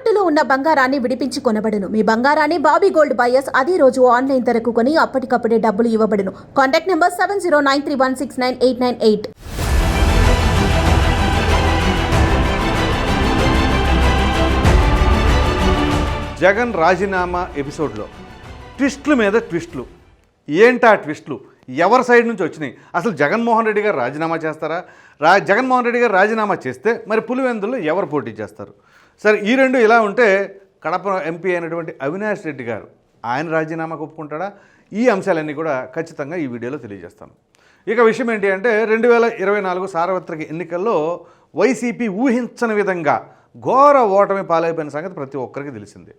తాకట్టులో ఉన్న బంగారాన్ని విడిపించి కొనబడును. మీ బంగారాన్ని బాబీ గోల్డ్ బయర్స్ అదే రోజు ఆన్లైన్ ధరకు కొని అప్పటికప్పుడే డబ్బులు ఇవ్వబడును. Contact number seven zero nine three one six nine eight nine eight. Jagan రాజీనామా ఎపిసోడ్లో ట్విస్టుల మీద ట్విస్టులు. ఏంటా ట్విస్టులు? ఎవరి సైడ్ నుంచి వచ్చినాయి? అసలు జగన్మోహన్ రెడ్డి గారు రాజీనామా చేస్తారా? రా జగన్మోహన్ రెడ్డి గారు రాజీనామా చేస్తే మరి పులివెందుల్లో ఎవరు పోటీ చేస్తారు? సరే ఈ రెండు ఇలా ఉంటే కడప ఎంపీ అయినటువంటి అవినాష్ రెడ్డి గారు ఆయన రాజీనామాకు ఒప్పుకుంటాడా? ఈ అంశాలన్నీ కూడా ఖచ్చితంగా ఈ వీడియోలో తెలియజేస్తాను. ఇక విషయం ఏంటి అంటే రెండు వేల ఇరవై నాలుగు సార్వత్రిక ఎన్నికల్లో వైసీపీ ఊహించని విధంగా ఘోర ఓటమి పాలైపోయిన సంగతి ప్రతి ఒక్కరికి తెలిసిందే.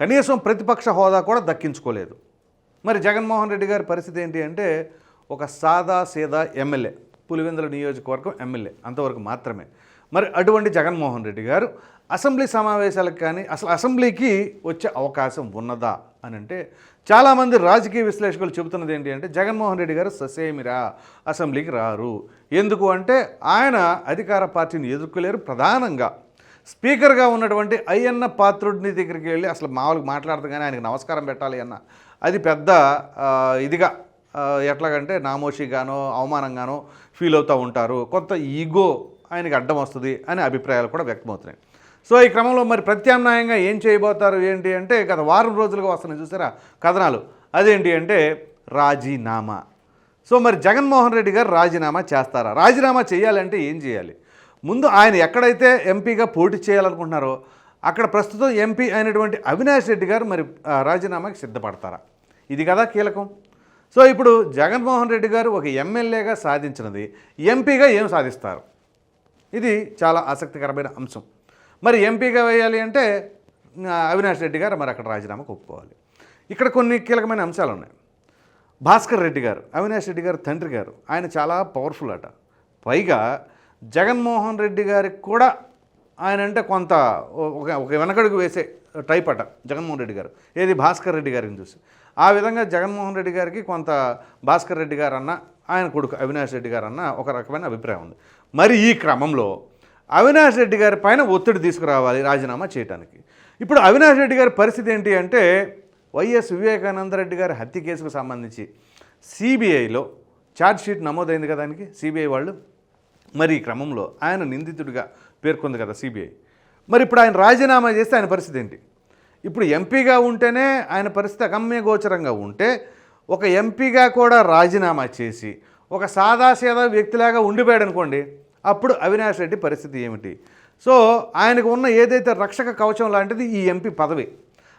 కనీసం ప్రతిపక్ష హోదా కూడా దక్కించుకోలేదు. మరి జగన్మోహన్ రెడ్డి గారి పరిస్థితి ఏంటి అంటే ఒక సాదా సీదా ఎమ్మెల్యే పులివెందుల నియోజకవర్గం ఎమ్మెల్యే అంతవరకు మాత్రమే. మరి అటువంటి జగన్మోహన్ రెడ్డి గారు అసెంబ్లీ సమావేశాలకు కానీ అసలు అసెంబ్లీకి వచ్చే అవకాశం ఉన్నదా అని అంటే చాలామంది రాజకీయ విశ్లేషకులు చెబుతున్నది ఏంటి అంటే జగన్మోహన్ రెడ్డి గారు ససేమిరా అసెంబ్లీకి రారు. ఎందుకు అంటే ఆయన అధికార పార్టీని ఎదుర్కోలేరు ప్రధానంగా. స్పీకర్గా ఉన్నటువంటి అయ్యన్న పాత్రుడిని దగ్గరికి వెళ్ళి అసలు మామూలుగా మాట్లాడదు కానీ ఆయనకు నమస్కారం పెట్టాలి అన్న. అది పెద్ద ఇదిగా ఎట్లాగంటే నామోషిగానో అవమానంగానో ఫీల్ అవుతూ ఉంటారు. కొంత ఈగో ఆయనకి అడ్డం వస్తుంది అనే అభిప్రాయాలు కూడా వ్యక్తమవుతున్నాయి. సో ఈ క్రమంలో మరి ప్రత్యామ్నాయంగా ఏం చేయబోతారు ఏంటి అంటే గత వారం రోజులుగా వస్తున్నాయి చూసారా కథనాలు. అదేంటి అంటే రాజీనామా. సో మరి జగన్మోహన్ రెడ్డి గారు రాజీనామా చేస్తారా? రాజీనామా చేయాలంటే ఏం చేయాలి? ముందు ఆయన ఎక్కడైతే ఎంపీగా పోటీ చేయాలనుకుంటున్నారో అక్కడ ప్రస్తుతం ఎంపీ అయినటువంటి అవినాష్ రెడ్డి గారు మరి రాజీనామాకి సిద్ధపడతారా? ఇది కదా కీలకం. సో ఇప్పుడు జగన్మోహన్ రెడ్డి గారు ఒక ఎమ్మెల్యేగా సాధించినది ఎంపీగా ఏం సాధిస్తారు? ఇది చాలా ఆసక్తికరమైన అంశం. మరి ఎంపీగా వేయాలి అంటే అవినాష్ రెడ్డి గారు మరి అక్కడ రాజీనామాకు ఒప్పుకోవాలి. ఇక్కడ కొన్ని కీలకమైన అంశాలు ఉన్నాయి. భాస్కర్ రెడ్డి గారు అవినాష్ రెడ్డి గారు తండ్రి గారు ఆయన చాలా పవర్ఫుల్ అట పైగా జగన్మోహన్ రెడ్డి గారికి కూడా ఆయన అంటే కొంత ఒక ఒక వెనకడుగు వేసే టైప్ అట జగన్మోహన్ రెడ్డి గారు. ఏది భాస్కర్ రెడ్డి గారిని చూసి. ఆ విధంగా జగన్మోహన్ రెడ్డి గారికి కొంత భాస్కర్ రెడ్డి గారు అన్న ఆయన కొడుకు అవినాష్ రెడ్డి గారు అన్న ఒక రకమైన అభిప్రాయం ఉంది. మరి ఈ క్రమంలో అవినాష్ రెడ్డి గారి పైన ఒత్తిడి తీసుకురావాలి రాజీనామా చేయడానికి ఇప్పుడు అవినాష్ రెడ్డి గారి పరిస్థితి ఏంటి అంటే వైఎస్ వివేకానంద రెడ్డి గారి హత్య కేసుకు సంబంధించి సిబిఐలో ఛార్జ్షీట్ నమోదైంది కదా దానికి సిబిఐ వాళ్ళు? మరి ఈ క్రమంలో ఆయన నిందితుడిగా పేర్కొంది కదా సిబిఐ. మరి ఇప్పుడు ఆయన రాజీనామా చేస్తే ఆయన పరిస్థితి ఏంటి? ఇప్పుడు ఎంపీగా ఉంటేనే ఆయన పరిస్థితి అగమ్య గోచరంగా ఉంటే ఒక ఎంపీగా కూడా రాజీనామా చేసి ఒక సాదాసీదా వ్యక్తిలాగా ఉండిపోయాడు అనుకోండి అప్పుడు అవినాష్ రెడ్డి పరిస్థితి ఏమిటి? సో ఆయనకు ఉన్న ఏదైతే రక్షక కవచం లాంటిది ఈ ఎంపీ పదవి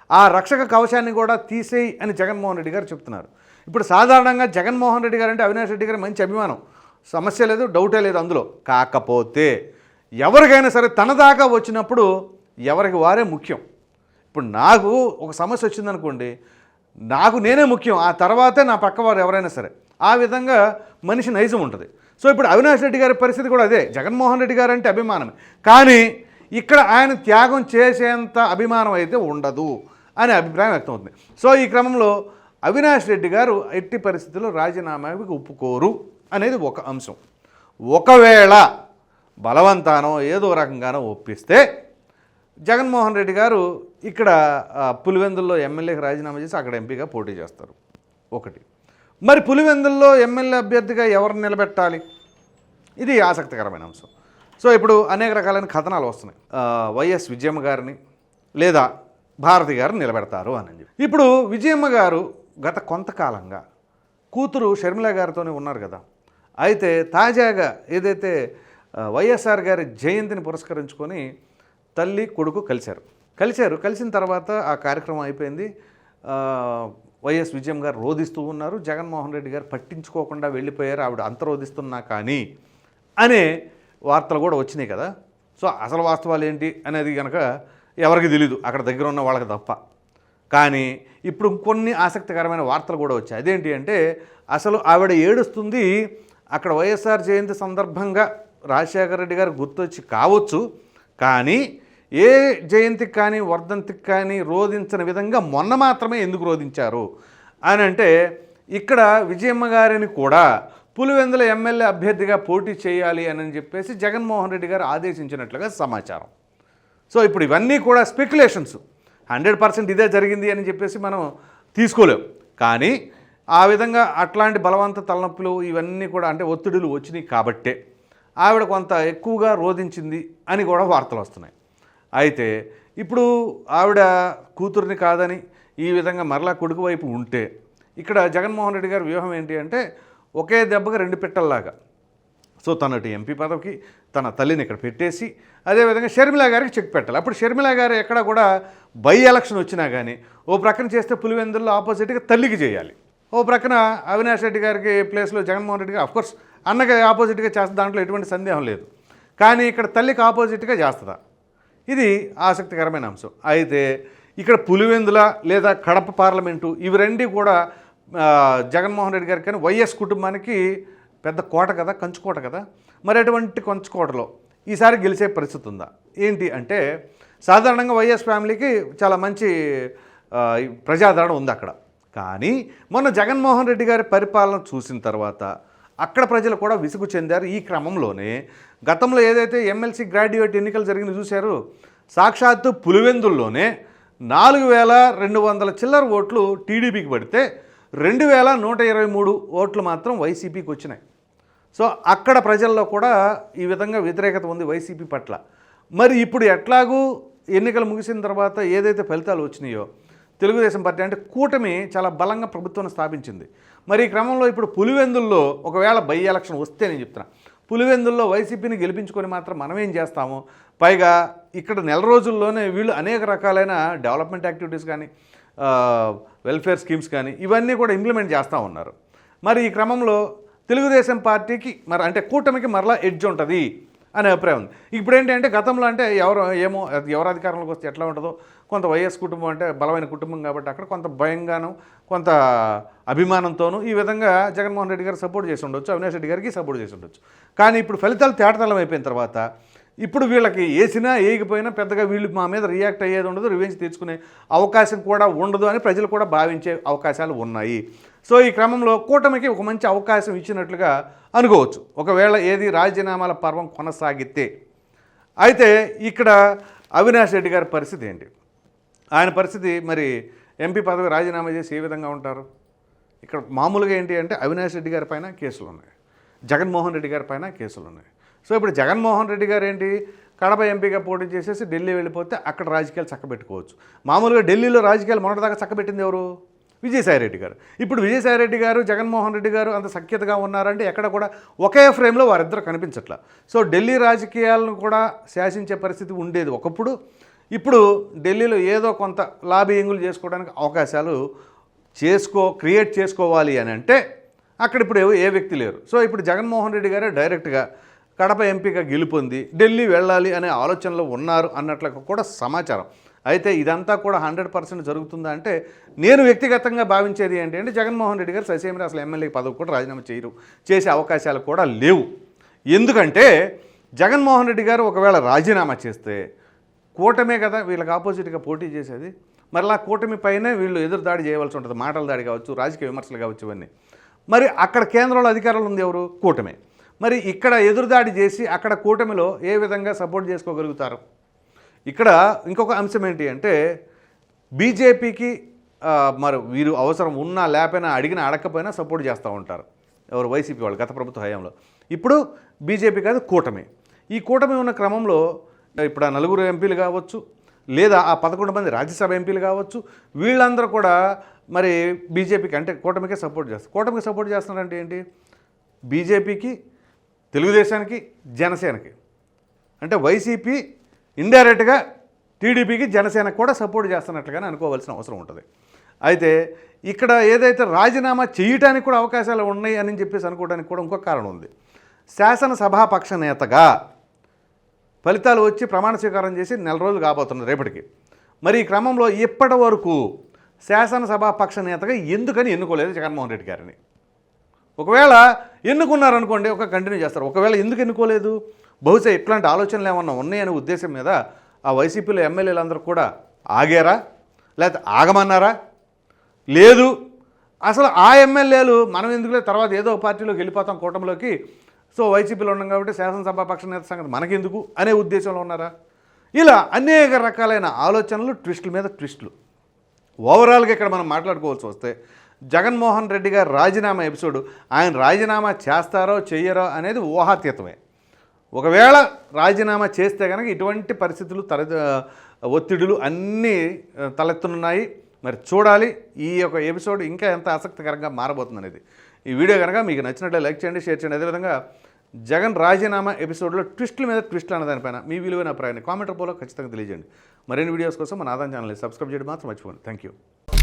ఆ రక్షక కవచాన్ని కూడా తీసేయి అని జగన్మోహన్ రెడ్డి గారు చెప్తున్నారు. ఇప్పుడు సాధారణంగా జగన్మోహన్ రెడ్డి గారు అంటే అవినాష్ రెడ్డి గారు మంచి అభిమానం. సమస్య లేదు డౌటే లేదు అందులో. కాకపోతే ఎవరికైనా సరే తన దాకా వచ్చినప్పుడు ఎవరికి వారే ముఖ్యం. ఇప్పుడు నాకు ఒక సమస్య వచ్చిందనుకోండి నాకు నేనే ముఖ్యం ఆ తర్వాతే నా పక్కవారు ఎవరైనా సరే. ఆ విధంగా మనిషి నైజం ఉంటుంది. సో ఇప్పుడు అవినాష్ రెడ్డి గారి పరిస్థితి కూడా అదే. జగన్మోహన్ రెడ్డి గారు అంటే అభిమానం కానీ ఇక్కడ ఆయన త్యాగం చేసేంత అభిమానం అయితే ఉండదు అనే అభిప్రాయం వ్యక్తమవుతుంది. సో ఈ క్రమంలో అవినాష్ రెడ్డి గారు ఎట్టి పరిస్థితుల్లో రాజీనామాకి ఒప్పుకోరు అనేది ఒక అంశం. ఒకవేళ బలవంతానో ఏదో రకంగానో ఒప్పిస్తే జగన్మోహన్ రెడ్డి గారు ఇక్కడ పులివెందుల్లో ఎమ్మెల్యేకి రాజీనామా చేసి అక్కడ ఎంపీగా పోటీ చేస్తారు. ఒకటి. మరి పులివెందుల్లో ఎమ్మెల్యే అభ్యర్థిగా ఎవరిని నిలబెట్టాలి? ఇది ఆసక్తికరమైన అంశం. సో ఇప్పుడు అనేక రకాలైన కథనాలు వస్తున్నాయి. వైఎస్ విజయమ్మ గారిని లేదా భారతి గారిని నిలబెడతారు అని చెప్పి. ఇప్పుడు విజయమ్మ గారు గత కొంతకాలంగా కూతురు షర్మిల గారితోనే ఉన్నారు కదా. అయితే తాజాగా ఏదైతే వైఎస్ఆర్ గారి జయంతిని పురస్కరించుకొని తల్లి కొడుకు కలిశారు. కలిశారు. కలిసిన తర్వాత ఆ కార్యక్రమం అయిపోయింది. వైఎస్ విజయం గారు రోధిస్తూ ఉన్నారు. జగన్మోహన్ రెడ్డి గారు పట్టించుకోకుండా వెళ్ళిపోయారు. ఆవిడ అంతరోధిస్తున్నా కానీ అనే వార్తలు కూడా వచ్చినాయి కదా. సో అసలు వాస్తవాలు ఏంటి అనేది కనుక ఎవరికి తెలీదు. అక్కడ దగ్గర ఉన్న వాళ్ళకి తప్ప. కానీ ఇప్పుడు కొన్ని ఆసక్తికరమైన వార్తలు కూడా వచ్చాయి. అదేంటి అంటే అసలు ఆవిడ ఏడుస్తుంది అక్కడ వైఎస్ఆర్ జయంతి సందర్భంగా రాజశేఖర రెడ్డి గారు గుర్తొచ్చి కావచ్చు. కానీ ఏ జయంతికి కానీ వర్ధంతికి కానీ రోధించని విధంగా మొన్న మాత్రమే ఎందుకు రోధించారు? అని అంటే ఇక్కడ విజయమ్మ గారిని కూడా పులివెందుల ఎమ్మెల్యే అభ్యర్థిగా పోటీ చేయాలి అని చెప్పేసి జగన్మోహన్ రెడ్డి గారు ఆదేశించినట్లుగా సమాచారం. సో ఇప్పుడు ఇవన్నీ కూడా స్పెక్యులేషన్స్ హండ్రెడ్ పర్సెంట్ ఇదే జరిగింది అని చెప్పేసి మనం తీసుకోలేం. కానీ ఆ విధంగా అట్లాంటి బలవంత తలనొప్పులు ఇవన్నీ కూడా అంటే ఒత్తిడులు వచ్చినాయి కాబట్టే ఆవిడ కొంత ఎక్కువగా రోధించింది అని కూడా వార్తలు వస్తున్నాయి. అయితే ఇప్పుడు ఆవిడ కూతుర్ని కాదని ఈ విధంగా మరలా కొడుకు వైపు ఉంటే ఇక్కడ జగన్మోహన్ రెడ్డి గారి వ్యూహం ఏంటి అంటే ఒకే దెబ్బగా రెండు పెట్టల్లాగా. సో తనటి ఎంపీ పదవికి తన తల్లిని ఇక్కడ పెట్టేసి అదేవిధంగా షర్మిల గారికి చెక్ పెట్టాలి. అప్పుడు షర్మిల గారు ఎక్కడ కూడా బై ఎలక్షన్ వచ్చినా కానీ ఓ ప్రక్కన చేస్తే పులివెందుల్లో ఆపోజిట్గా తల్లికి చేయాలి. ఓ ప్రక్కన అవినాష్ రెడ్డి గారికి ప్లేస్లో జగన్మోహన్ రెడ్డి గారు అఫ్కోర్స్ అన్నగా ఆపోజిట్గా చేస్తే దాంట్లో ఎటువంటి సందేహం లేదు. కానీ ఇక్కడ తల్లికి ఆపోజిట్గా చేస్తుందా? ఇది ఆసక్తికరమైన అంశం. అయితే ఇక్కడ పులివెందుల లేదా కడప పార్లమెంటు ఇవి రెండు కూడా జగన్మోహన్ రెడ్డి గారికి కానీ వైఎస్ కుటుంబానికి పెద్ద కోట కదా కంచుకోట కదా? మరి అటువంటి కంచుకోటలో ఈసారి గెలిచే పరిస్థితి ఉందా? ఏంటి అంటే సాధారణంగా వైఎస్ ఫ్యామిలీకి చాలా మంచి ప్రజాదరణ ఉంది అక్కడ. కానీ మొన్న జగన్మోహన్ రెడ్డి గారి పరిపాలన చూసిన తర్వాత అక్కడ ప్రజలు కూడా విసుగు చెందారు ఈ క్రమంలోనే. గతంలో ఏదైతే ఎమ్మెల్సీ గ్రాడ్యుయేట్ ఎన్నికలు జరిగిన చూశారు సాక్షాత్తు పులివెందుల్లోనే నాలుగు వేల రెండు వందల చిల్లర ఓట్లు టీడీపీకి పడితే రెండు వేల నూట ఇరవై మూడు ఓట్లు మాత్రం వైసీపీకి వచ్చినాయి. సో అక్కడ ప్రజల్లో కూడా ఈ విధంగా వ్యతిరేకత ఉంది వైసీపీ పట్ల. మరి ఇప్పుడు ఎట్లాగూ ఎన్నికలు ముగిసిన తర్వాత ఏదైతే ఫలితాలు వచ్చినాయో తెలుగుదేశం పార్టీ అంటే కూటమి చాలా బలంగా ప్రభుత్వాన్ని స్థాపించింది. మరి ఈ క్రమంలో ఇప్పుడు పులివెందుల్లో ఒకవేళ బై ఎలక్షన్ వస్తే నేను చెప్తున్నా. పులివెందుల్లో వైసీపీని గెలిపించుకొని మాత్రం మనం ఏం చేస్తాము? పైగా ఇక్కడ నెల రోజుల్లోనే వీళ్ళు అనేక రకాలైన డెవలప్మెంట్ యాక్టివిటీస్ కానీ వెల్ఫేర్ స్కీమ్స్ కానీ ఇవన్నీ కూడా ఇంప్లిమెంట్ చేస్తూ ఉన్నారు. మరి ఈ క్రమంలో తెలుగుదేశం పార్టీకి మరి అంటే కూటమికి మరలా ఎడ్జ్ ఉంటుంది అనే అభిప్రాయం ఉంది. ఇప్పుడు ఏంటంటే గతంలో అంటే ఎవరు ఏమో అది ఎవరు అధికారంలోకి వస్తే ఎట్లా ఉంటుందో కొంత వైఎస్ కుటుంబం అంటే బలమైన కుటుంబం కాబట్టి అక్కడ కొంత భయంగాను కొంత అభిమానంతోనూ ఈ విధంగా జగన్మోహన్ రెడ్డి గారు సపోర్ట్ చేసి ఉండొచ్చు అవినాష్ రెడ్డి గారికి సపోర్ట్ చేసి ఉండొచ్చు. కానీ ఇప్పుడు ఫలితాలు తేటతలం అయిపోయిన తర్వాత ఇప్పుడు వీళ్ళకి వేసినా వేయకపోయినా పెద్దగా వీళ్ళు మా మీద రియాక్ట్ అయ్యేది ఉండదు రివెంజ్ తీర్చుకునే అవకాశం కూడా ఉండదు అని ప్రజలు కూడా భావించే అవకాశాలు ఉన్నాయి. సో ఈ క్రమంలో కూటమికి ఒక మంచి అవకాశం ఇచ్చినట్లుగా అనుకోవచ్చు. ఒకవేళ ఏది రాజీనామాల పర్వం కొనసాగితే. అయితే ఇక్కడ అవినాష్ రెడ్డి గారి పరిస్థితి ఏంటి? ఆయన పరిస్థితి మరి ఎంపీ పదవి రాజీనామా చేసి ఏ విధంగా ఉంటారు? ఇక్కడ మామూలుగా ఏంటి అంటే అవినాష్ రెడ్డి గారి పైన కేసులు ఉన్నాయి. జగన్మోహన్ రెడ్డి గారి పైన కేసులు ఉన్నాయి. సో ఇప్పుడు జగన్మోహన్ రెడ్డి గారు ఏంటి? కడప ఎంపీగా పోటీ చేసేసి ఢిల్లీ వెళ్ళిపోతే అక్కడ రాజకీయాలు చక్కబెట్టుకోవచ్చు. మామూలుగా ఢిల్లీలో రాజకీయాలు మొన్నటిదాకా చక్కబెట్టింది ఎవరు? విజయసాయిరెడ్డి గారు. ఇప్పుడు విజయసాయిరెడ్డి గారు జగన్మోహన్ రెడ్డి గారు అంత సఖ్యతగా ఉన్నారంటే ఎక్కడ కూడా ఒకే ఫ్రేమ్లో వారిద్దరు కనిపించట్లా. సో ఢిల్లీ రాజకీయాలను కూడా శాసించే పరిస్థితి ఉండేది ఒకప్పుడు. ఇప్పుడు ఢిల్లీలో ఏదో కొంత లాబియింగ్లు చేసుకోవడానికి అవకాశాలు చేసుకో క్రియేట్ చేసుకోవాలి అని అంటే అక్కడ ఇప్పుడు ఏ- వ్యక్తి లేరు. సో ఇప్పుడు జగన్మోహన్ రెడ్డి గారే డైరెక్ట్గా కడప ఎంపీగా గెలుపొంది ఢిల్లీ వెళ్ళాలి అనే ఆలోచనలో ఉన్నారు అన్నట్లుగా కూడా సమాచారం. అయితే ఇదంతా కూడా హండ్రెడ్ పర్సెంట్ జరుగుతుందా అంటే నేను వ్యక్తిగతంగా భావించేది ఏంటి అంటే జగన్మోహన్ రెడ్డి గారు ససేమిరా అసలు ఎమ్మెల్యే పదవి కూడా రాజీనామా చేయరు చేసే అవకాశాలు కూడా లేవు. ఎందుకంటే జగన్మోహన్ రెడ్డి గారు ఒకవేళ రాజీనామా చేస్తే కూటమే కదా వీళ్ళకి ఆపోజిట్గా పోటీ చేసేది. మరలా కూటమి పైనే వీళ్ళు ఎదురు దాడి చేయవలసి ఉంటుంది. మాటల దాడి కావచ్చు రాజకీయ విమర్శలు కావచ్చు ఇవన్నీ. మరి అక్కడ కేంద్రంలో అధికారంలో ఉంది ఎవరు? కూటమే. మరి ఇక్కడ ఎదురుదాడి చేసి అక్కడ కూటమిలో ఏ విధంగా సపోర్ట్ చేసుకోగలుగుతారు? ఇక్కడ ఇంకొక అంశం ఏంటి అంటే బీజేపీకి మరి వీరు అవసరం ఉన్నా లేకపోయినా అడిగినా అడగకపోయినా సపోర్ట్ చేస్తూ ఉంటారు. ఎవరు? వైసీపీ వాళ్ళు గత ప్రభుత్వ హయాంలో. ఇప్పుడు బీజేపీ కాదు కూటమి. ఈ కూటమి ఉన్న క్రమంలో ఇప్పుడు ఆ నలుగురు ఎంపీలు కావచ్చు లేదా ఆ పదకొండు మంది రాజ్యసభ ఎంపీలు కావచ్చు వీళ్ళందరూ కూడా మరి బీజేపీకి అంటే కూటమికే సపోర్ట్ చేస్తారు కూటమికి సపోర్ట్ చేస్తున్నారంటే ఏంటి? బీజేపీకి తెలుగుదేశానికి జనసేనకి. అంటే వైసీపీ ఇండైరెక్ట్గా టీడీపీకి జనసేనకు కూడా సపోర్ట్ చేస్తున్నట్లుగానే అనుకోవాల్సిన అవసరం ఉంటుంది. అయితే ఇక్కడ ఏదైతే రాజీనామా చేయటానికి కూడా అవకాశాలు ఉన్నాయి అని చెప్పేసి అనుకోవడానికి కూడా ఇంకొక కారణం ఉంది. శాసనసభాపక్ష నేతగా ఫలితాలు వచ్చి ప్రమాణ స్వీకారం చేసి నెల రోజులు కాబోతున్నారు రేపటికి. మరి ఈ క్రమంలో ఇప్పటి వరకు శాసనసభాపక్ష నేతగా ఎందుకని ఎన్నుకోలేదు జగన్మోహన్ రెడ్డి గారిని? ఒకవేళ ఎన్నుకున్నారనుకోండి ఒక కంటిన్యూ చేస్తారు. ఒకవేళ ఎందుకు ఎన్నుకోలేదు? బహుశా ఇట్లాంటి ఆలోచనలు ఏమన్నా ఉన్నాయనే ఉద్దేశం మీద ఆ వైసీపీలో ఎమ్మెల్యేలందరూ కూడా ఆగారా? లేకపోతే ఆగమన్నారా? లేదు. అసలు ఆ ఎమ్మెల్యేలు మనం ఎందుకులే తర్వాత ఏదో పార్టీలోకి వెళ్ళిపోతాం కూటమిలోకి సో వైసీపీలో ఉన్నాం కాబట్టి శాసనసభ పక్ష నేత సంగతి మనకెందుకు అనే ఉద్దేశంలో ఉన్నారా? ఇలా అనేక రకాలైన ఆలోచనలు ట్విస్టుల మీద ట్విస్టులు. ఓవరాల్గా ఇక్కడ మనం మాట్లాడుకోవాల్సి వస్తే జగన్మోహన్ రెడ్డి గారి రాజీనామా ఎపిసోడ్ ఆయన రాజీనామా చేస్తారో చెయ్యరో అనేది ఊహాతీతమే. ఒకవేళ రాజీనామా చేస్తే కనుక ఇటువంటి పరిస్థితులు తల ఒత్తిడులు అన్నీ తలెత్తునున్నాయి. మరి చూడాలి ఈ యొక్క ఎపిసోడ్ ఇంకా ఎంత ఆసక్తికరంగా మారబోతుంది అనేది ఈ వీడియో కనుక మీకు నచ్చినట్లే లైక్ చేయండి షేర్ చేయండి. అదేవిధంగా జగన్ రాజీనామా ఎపిసోడ్లో ట్విస్టుల మీద ట్విస్ట్ అన్న దానిపైన మీ విలువైన అభిప్రాయాన్ని కామెంట్ రూపంలో ఖచ్చితంగా తెలియజేయండి. మరిన్ని వీడియోస్ కోసం మన ఆదాయం ఛానల్ని సబ్స్క్రైబ్ చేయడం మాత్రం మర్చిపోండి థ్యాంక్ యూ